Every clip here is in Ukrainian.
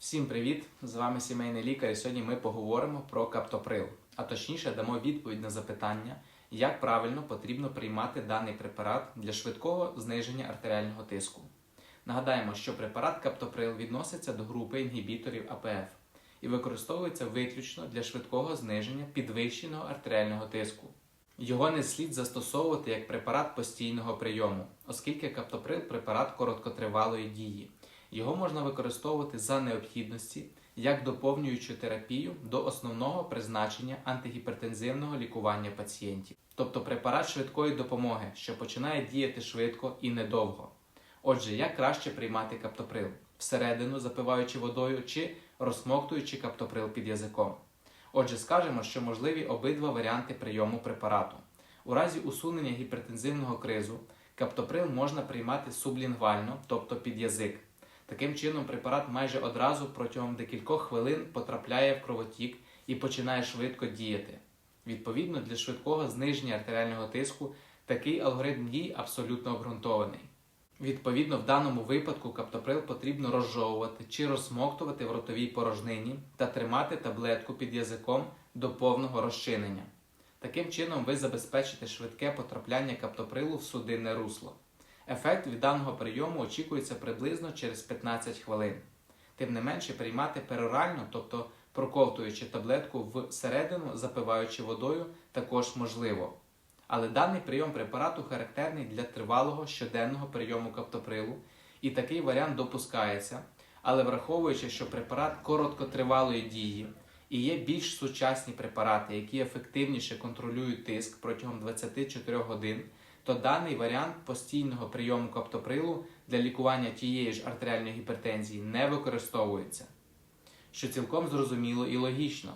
Всім привіт! З вами сімейний лікар. І сьогодні ми поговоримо про каптоприл, а точніше дамо відповідь на запитання, як правильно потрібно приймати даний препарат для швидкого зниження артеріального тиску. Нагадаємо, що препарат каптоприл відноситься до групи інгібіторів АПФ і використовується виключно для швидкого зниження підвищеного артеріального тиску. Його не слід застосовувати як препарат постійного прийому, оскільки каптоприл препарат короткотривалої дії. Його можна використовувати за необхідності як доповнюючу терапію до основного призначення антигіпертензивного лікування пацієнтів, тобто препарат швидкої допомоги, що починає діяти швидко і недовго. Отже, як краще приймати каптоприл всередину, запиваючи водою чи розсмоктуючи каптоприл під язиком. Отже, скажемо, що можливі обидва варіанти прийому препарату. У разі усунення гіпертензивного кризу каптоприл можна приймати сублінгвально, тобто під язик. Таким чином, препарат майже одразу протягом декількох хвилин потрапляє в кровотік і починає швидко діяти. Відповідно, для швидкого зниження артеріального тиску такий алгоритм дій абсолютно обґрунтований. Відповідно, в даному випадку каптоприл потрібно розжовувати чи розсмоктувати в ротовій порожнині та тримати таблетку під язиком до повного розчинення. Таким чином, ви забезпечите швидке потрапляння каптоприлу в судинне русло. Ефект від даного прийому очікується приблизно через 15 хвилин. Тим не менше, приймати перорально, тобто проковтуючи таблетку всередину, запиваючи водою, також можливо. Але даний прийом препарату характерний для тривалого щоденного прийому каптоприлу, і такий варіант допускається, але враховуючи, що препарат короткотривалої дії і є більш сучасні препарати, які ефективніше контролюють тиск протягом 24 годин, то даний варіант постійного прийому каптоприлу для лікування тієї ж артеріальної гіпертензії не використовується, що цілком зрозуміло і логічно.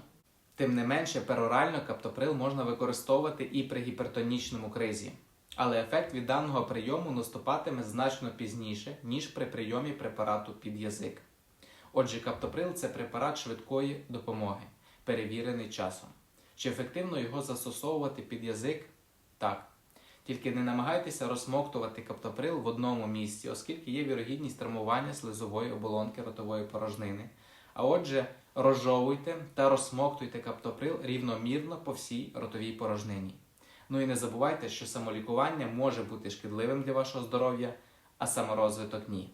Тим не менше, перорально каптоприл можна використовувати і при гіпертонічному кризі, але ефект від даного прийому наступатиме значно пізніше, ніж при прийомі препарату під язик. Отже, каптоприл це препарат швидкої допомоги, перевірений часом. Чи ефективно його застосовувати під язик? Так. Тільки не намагайтеся розсмоктувати каптоприл в одному місці, оскільки є вірогідність травмування слизової оболонки ротової порожнини. А отже, розжовуйте та розсмоктуйте каптоприл рівномірно по всій ротовій порожнині. Ну і не забувайте, що самолікування може бути шкідливим для вашого здоров'я, а саморозвиток ні.